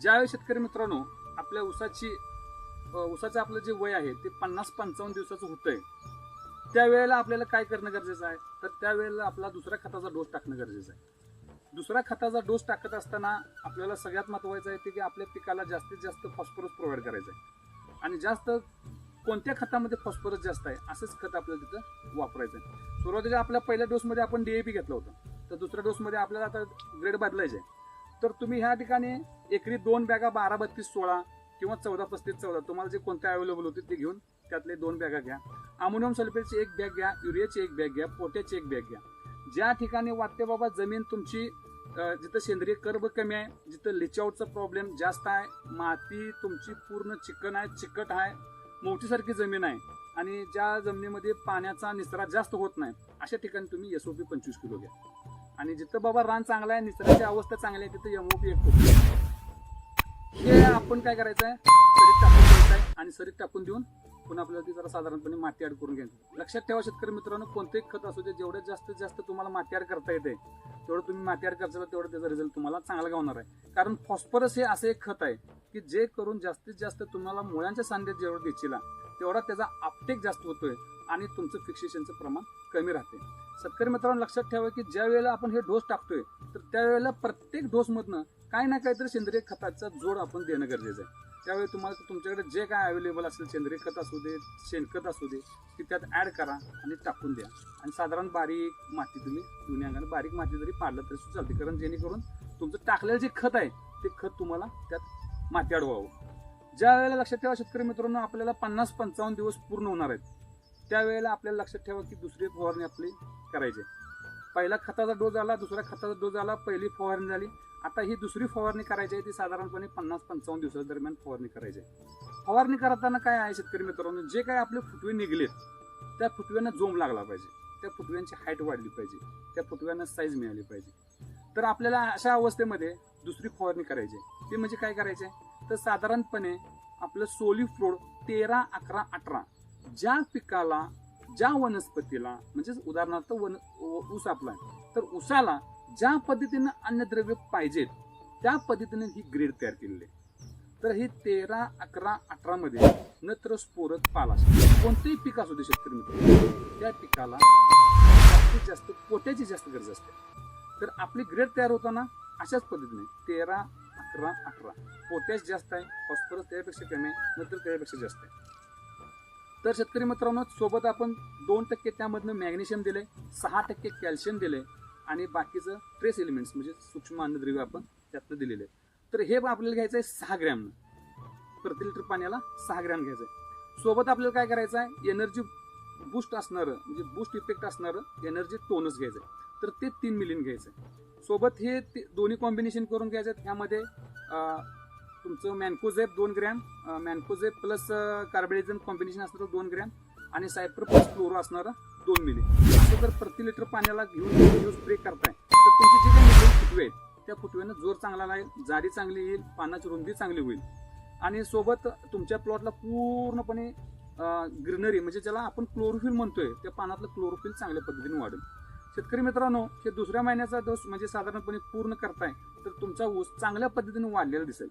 ज्यावेळी शेतकरी मित्रांनो आपल्या ऊसाची ऊसाचं आपलं जे वय आहे ते पन्नास पंचावन्न दिवसाचं होतंय त्यावेळेला आपल्याला काय करणं गरजेचं आहे? तर त्यावेळेला आपला दुसऱ्या खताचा डोस टाकणं गरजेचं आहे. दुसऱ्या खताचा डोस टाकत असताना आपल्याला सगळ्यात महत्वाचं आहे ते की आपल्या पिकाला जास्तीत जास्त फॉस्फरस प्रोव्हाइड करायचं आहे. आणि जास्त कोणत्या खतामध्ये फॉस्फरस जास्त आहे असंच खत आपल्याला तिथं वापरायचं आहे. सुरुवातीला आपल्या पहिल्या डोसमध्ये आपण डीएपी घेतलं होतं. तर दुसऱ्या डोसमध्ये आपल्याला आता ग्रेड बदलायचे आहे. तर तुम्ही ह्या ठिकाणी एकरी दोन बॅगा बारा बत्तीस सोळा किंवा चौदा पस्तीस चौदा तुम्हाला जे कोणते अवेलेबल होते ते घेऊन त्यातले दोन बॅगा घ्या. अमोनियम सल्फेटची एक बॅग घ्या युरियाची एक बॅग घ्या पोट्याची एक बॅग घ्या. ज्या ठिकाणी वाटते बाबा जमीन तुमची जिथं सेंद्रिय कर्ब कमी आहे जिथं लिचआउटचा प्रॉब्लेम जास्त आहे माती तुमची पूर्ण चिकन आहे चिकट आहे मोठीसारखी जमीन आहे आणि ज्या जमिनीमध्ये पाण्याचा निचरा जास्त होत नाही अशा ठिकाणी तुम्ही एसओपी पंचवीस किलो घ्या. आणि जिथं बाबा रान चांगला आहे निसर्गाची अवस्था चांगली आहे तिथं एमओपी एक हे आपण काय करायचं आहे सरीत टाकून द्यायचं आहे आणि सरीत टाकून देऊन पुन्हा आपल्याला ती जरा साधारणपणे माती ऍड करून घ्यायची. लक्षात ठेवा शेतकरी मित्रांनो कोणतेही खत असू दे जेवढ्यात जास्तीत जास्त तुम्हाला माती ऍड करता येते तेवढं तुम्ही मातीवर करचाल तेवढं त्याचा रिझल्ट तुम्हाला चांगला गावणार आहे. कारण फॉस्फरस हे असं एक खत आहे की जे करून जास्तीत जास्त तुम्हाला मुळांच्या सांध्यात जेवढं देशीला तेवढा त्याचा आपटेक जास्त होतोय आणि तुमचं फिक्सेशनचं प्रमाण कमी राहते. शेतकरी मित्रांनो लक्षात ठेवा की ज्या वेळेला आपण हे डोस टाकतोय तर त्यावेळेला प्रत्येक डोसमधनं काही ना काहीतरी सेंद्रिय खताचा जोड आपण देणं गरजेचं आहे. त्यावेळी तुम्हाला तुमच्याकडे जे काय अवेलेबल असेल सेंद्रिय खत असू दे शेणखत असू दे ते त्यात ॲड करा आणि टाकून द्या. आणि साधारण बारीक माती तुम्ही दोन्ही अंगाने बारीक माती जरी पाडलं तरी सुद्धा चालते. कारण जेणेकरून तुमचं टाकलेलं जे खत आहे ते खत तुम्हाला त्यात माती अडवावं. ज्या वेळेला लक्षात ठेवा शेतकरी मित्रांनो आपल्याला पन्नास पंचावन्न दिवस पूर्ण होणार आहेत. त्यावेळेला आपल्याला लक्षात ठेवा की दुसरी फवारणी आपली करायची आहे. पहिला खताचा डोस आला दुसऱ्या खताचा डोस आला पहिली फवारणी झाली. आता ही दुसरी फवारणी करायची आहे ती साधारणपणे पन्नास पंचावन्न दिवसाच्या दरम्यान फवारणी करायची आहे. फवारणी करताना काय आहे शेतकरी मित्रांनो? जे काय आपले फुटवे निघलेत त्या फुटव्यांना जोम लागला पाहिजे. त्या फुटव्यांची हाईट वाढली पाहिजे. त्या फुटव्यांना साईज मिळाली पाहिजे. तर आपल्याला अशा अवस्थेमध्ये दुसरी फवारणी करायची आहे. ते म्हणजे काय करायचे तर साधारणपणे आपलं सोली तेरा अकरा अठरा ज्या पिकाला ज्या वनस्पतीला म्हणजेच उदाहरणार्थ वन ऊस आपला तर ऊसाला ज्या पद्धतीनं अन्नद्रव्य पाहिजेत त्या पद्धतीने ही ग्रेड तयार केलेली आहे. तर हे तेरा अकरा अठरा मध्ये नत्र स्फोरक पाला कोणतेही पीक असू दे शेतकरी मित्र त्या पिकाला जास्तीत जास्त पोट्याची जास्त गरज असते. तर आपली ग्रेड तयार होताना अशाच पद्धतीने तेरा अकरा अठरा पोटॅश जास्त आहे फॉस्फरस त्यापेक्षा कमी आहे नत्र त्यापेक्षा जास्त आहे. तर शेतकरी मित्रांनो सोबत आपण दोन टक्के त्यामधनं मॅग्नेशियम दिले सहा टक्के कॅल्शियम दिले आणि बाकीचं ट्रेस एलिमेंट्स म्हणजे सूक्ष्म अन्नद्रव्य आपण त्यातनं दिलेले आहे. तर हे आपल्याला घ्यायचं आहे सहा ग्रॅम. प्रति लिटर पाण्याला सहा ग्रॅम घ्यायचं आहे सोबत आपल्याला काय करायचं आहे एनर्जी बूस्ट असणारं म्हणजे बूस्ट इफेक्ट असणारं एनर्जी टोनस घ्यायचं आहे तर ते तीन मिलियन घ्यायचं आहे सोबत हे ते- दोन्ही कॉम्बिनेशन करून घ्यायचं आहे. ह्यामध्ये तुमचं मॅनकोझेप दोन gram mancozeb plus carbendazim combination असणारं दोन ग्रॅम आणि सायपर प्लस फ्लोरो असणारं दोन मिली असं जर प्रति लिटर पाण्याला घेऊन स्प्रे करताय तर तुमची जी काही निघून फुटवे आहेत त्या फुटव्यानं जोर चांगला लागेल जाडी चांगली येईल पानाची रुंदी चांगली होईल. आणि सोबत तुमच्या प्लॉटला पूर्णपणे ग्रीनरी म्हणजे ज्याला आपण क्लोरोफिल म्हणतोय त्या पानातलं क्लोरोफिल चांगल्या पद्धतीने वाढेल. शेतकरी मित्रांनो हे दुसऱ्या महिन्याचा दोष म्हणजे साधारणपणे पूर्ण करताय तर तुमचा ऊस चांगल्या पद्धतीने वाढलेला दिसेल.